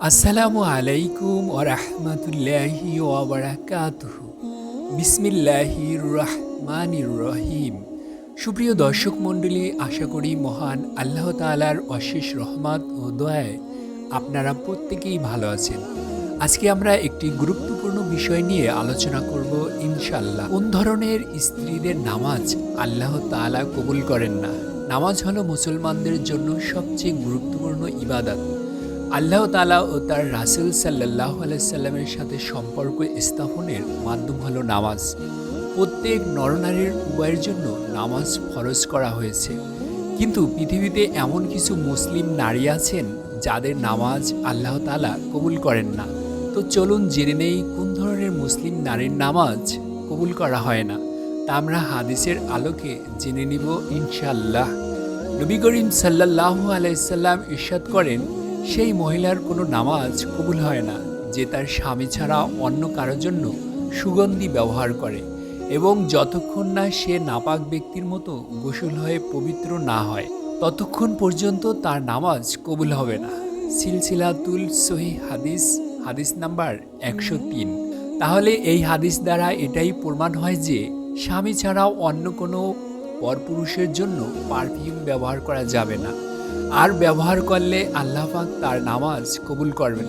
আসসালামু আলাইকুম ও রহমতুল্লাহি ওবরাকাতুহু বিসমিল্লাহির রহমানির রহিম। সুপ্রিয় দর্শক মণ্ডলী, আশা করি মহান আল্লাহ তাআলার অশেষ রহমত ও দয়ায় আপনারা প্রত্যেকেই ভালো আছেন। আজকে আমরা একটি গুরুত্বপূর্ণ বিষয় নিয়ে আলোচনা করব ইনশাল্লাহ কোন ধরনের স্ত্রীদের নামাজ আল্লাহ তাআলা কবুল করেন না? নামাজ হলো মুসলমানদের জন্য সবচেয়ে গুরুত্বপূর্ণ ইবাদত। আল্লাহ তালা ও তার রাসুল সাল্লাহ আলাইসাল্লামের সাথে সম্পর্ক স্থাপনের মাধ্যম হলো নামাজ। প্রত্যেক নরনারীর উভয়ের জন্য নামাজ ফরজ করা হয়েছে। কিন্তু পৃথিবীতে এমন কিছু মুসলিম নারী আছেন যাদের নামাজ আল্লাহ তালা কবুল করেন না। তো চলুন জেনে নেই কোন ধরনের মুসলিম নারীর নামাজ কবুল করা হয় না। তা আমরা হাদিসের আলোকে জেনে নিব ইনশাল্লাহ নবী করিম সাল্লাহ আলাইসাল্লাম ইরশাদ করেন সেই মহিলার কোনো নামাজ কবুল হয় না, যে তার স্বামী ছাড়া অন্য কারোর জন্য সুগন্ধি ব্যবহার করে এবং যতক্ষণ না সে নাপাক ব্যক্তির মতো গোসল হয়ে পবিত্র না হয়, ততক্ষণ পর্যন্ত তার নামাজ কবুল হবে না। সিলসিলাতুল সহি হাদিস হাদিস নাম্বার একশো তিন। তাহলে এই হাদিস দ্বারা এটাই প্রমাণ হয় যে স্বামী ছাড়াও অন্য কোনো পরপুরুষের জন্য পারফিউম ব্যবহার করা যাবে না। আর ব্যবহার করলে আল্লাহ পাক তার নামাজ কবুল করবেন।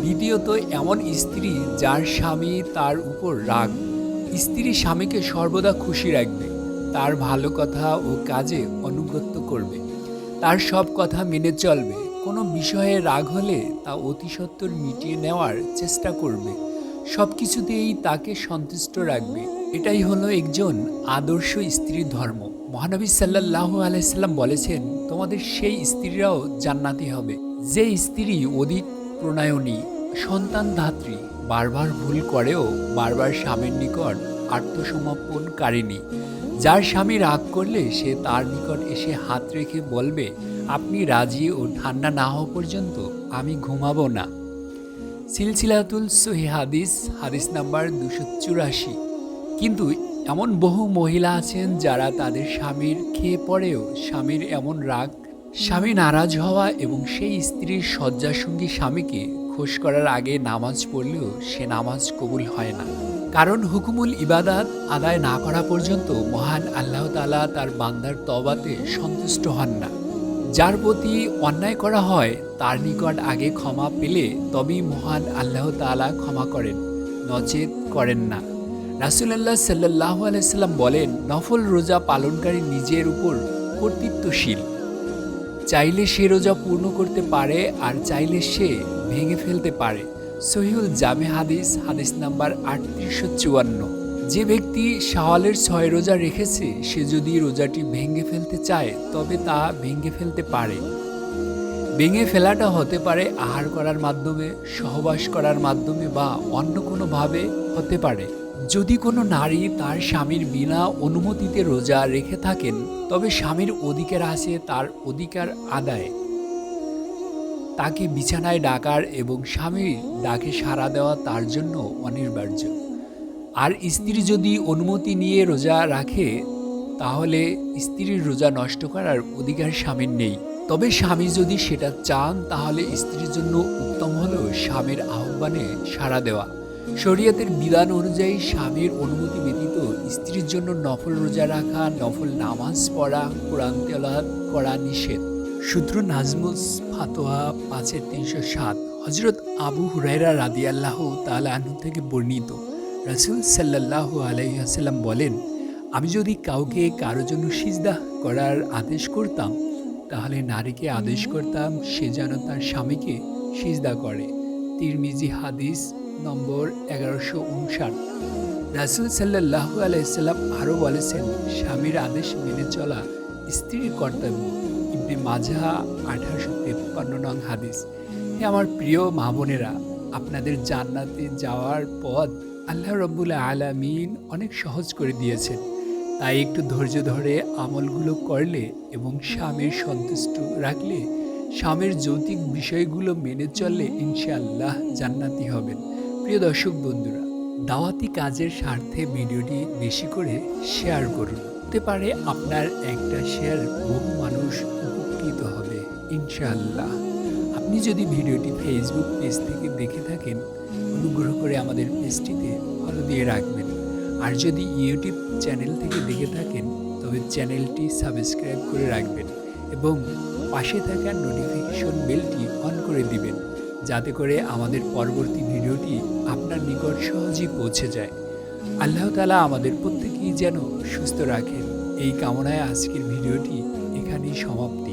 দ্বিতীয়ত, এমন স্ত্রী যার স্বামী তার উপর রাগ। স্ত্রী স্বামীকে সর্বদা খুশি রাখবে, তার ভালো কথা ও কাজে অনুগত্য করবে। তার সব কথা মেনে চলবে। কোনো বিষয়ে রাগ হলে তা অতি সত্বর মিটিয়ে নেওয়ার চেষ্টা করবে। সব কিছুতেই তাকে সন্তুষ্ট রাখবে। এটাই হলো একজন আদর্শ স্ত্রীর ধর্ম। মহানবী সাল্লাহ আলাইসাল্লাম বলেছেন তোমাদের সেই স্ত্রীরাও জান্নাতি হবে। যে স্ত্রী অধিক প্রণয়নী, সন্তান ধাত্রী, বারবার ভুল করেও বারবার স্বামীর নিকট আত্মসমর্পণ আত্মসমর্পণকারিণী। যার স্বামী রাগ করলে সে তার নিকট এসে হাত রেখে বলবে, আপনি রাজি ও ঠান্ডা না হওয়া পর্যন্ত আমি ঘুমাবো না। সিলসিলাতুল সহি হাদিস হাদিস নাম্বার দুশো চুরাশি। কিন্তু এমন বহু মহিলা আছেন যারা তাদের স্বামীর খেয়ে পড়েও স্বামীর এমন রাগ, স্বামী নারাজ হওয়া এবং সেই স্ত্রীর শয্যাসঙ্গী স্বামীকে খোশ করার আগে নামাজ পড়লেও সে নামাজ কবুল হয় না। কারণ হুকুমুল ইবাদাত আদায় না করা পর্যন্ত মহান আল্লাহ তালা তার বান্দার তবাতে সন্তুষ্ট হন না। যার প্রতি অন্যায় করা হয়, তার নিকট আগে ক্ষমা পেলে তবেই মহান আল্লাহ তালা ক্ষমা করেন, নচেত করেন না। রাসুলাল্লাহ সাল্লাহ আলাইসাল্লাম বলেন, নফল রোজা পালনকারী নিজের উপর কর্তৃত্বশীল। চাইলে সে রোজা পূর্ণ করতে পারে আর চাইলে সে ভেঙে ফেলতে পারে। সহিউল জামে হাদিস হাদিস নাম্বার আটত্রিশশো চুয়ান্ন। যে ব্যক্তি শাওয়ালের ছয় রোজা রেখেছে, সে যদি রোজাটি ভেঙে ফেলতে চায়, তবে তা ভেঙে ফেলতে পারে। ভেঙে ফেলাটা হতে পারে আহার করার মাধ্যমে, সহবাস করার মাধ্যমে বা অন্য কোনোভাবে হতে পারে। যদি কোনো নারী তার স্বামীর বিনা অনুমতিতে রোজা রেখে থাকেন, তবে স্বামীর অধিকার আছে তার অধিকার আদায়। তাকে বিছানায় ডাকার এবং স্বামীর ডাকে সাড়া দেওয়া তার জন্য অনিবার্য। আর স্ত্রী যদি অনুমতি নিয়ে রোজা রাখে, তাহলে স্ত্রীর রোজা নষ্ট করার অধিকার স্বামীর নেই। তবে স্বামী যদি সেটা চান, তাহলে স্ত্রীর জন্য উত্তম হলো স্বামীর আহ্বানে সাড়া দেওয়া। শরীয়তের বিধান অনুযায়ী স্বামীর অনুমতি ব্যতীত স্ত্রীর জন্য নফল রোজা রাখা, নফল নামাজ পড়া, কোরআন তেলাত করা নিষেধ। সূত্র নাজমুস ফাতোয়া পাঁচের তিনশো সাত। হজরত আবু হুরাইরা রাদি আল্লাহ তালাহু থেকে বর্ণিত। রাসুল সাল্লাহ আলাইসাল্লাম বলেন, আমি যদি কাউকে কারও জন্য সিজদা করার আদেশ করতাম, তাহলে নারীকে আদেশ করতাম সে যেন তার স্বামীকে সিজদা করে। তিরমিজি হাদিস নম্বর এগারোশো উনষাট। রাসুল সাল্লাহ আলাইসাল্লাম আরও বলেছেন, স্বামীর আদেশ মেনে চলা স্ত্রীর কর্তব্য। ইবনে মাঝা আঠারোশো তেপ্পান্ন নং হাদিস। হে আমার প্রিয় মা বোনেরা, আপনাদের জান্নাতে যাওয়ার পথ আল্লাহ রব্বুল আলামিন অনেক সহজ করে দিয়েছেন। তাই একটু ধৈর্য ধরে আমলগুলো করলে এবং স্বামীর সন্তুষ্ট রাখলে স্বামীর যৌতিক বিষয়গুলো মেনে চললে ইনশাআল্লাহ জান্নাতি হবেন। প্রিয় দর্শক বন্ধুরা, দাওয়াতি কাজের স্বার্থে ভিডিওটি বেশি করে শেয়ার করুন। হতে পারে আপনার একটা শেয়ার বহু মানুষ উপকৃত হবে, ইনশাআল্লাহ। আপনি যদি ভিডিওটি ফেসবুক পেজ থেকে দেখে থাকেন, অনুগ্রহ করে আমাদের পেজটিতে ফলো দিয়ে রাখবেন। আর যদি ইউটিউব চ্যানেল থেকে দেখে থাকেন, তবে চ্যানেলটি সাবস্ক্রাইব করে রাখবেন এবং পাশে থাকা নোটিফিকেশন বেলটি অন করে দিবেন। যাতে করে আমাদের পরবর্তী ভিডিওটি আপনার নিকট সহজেই পৌঁছে যায়। আল্লাহ তালা আমাদের প্রত্যেকেই যেন সুস্থ রাখেন। এই কামনায় আজকের ভিডিওটি এখানেই সমাপ্তি।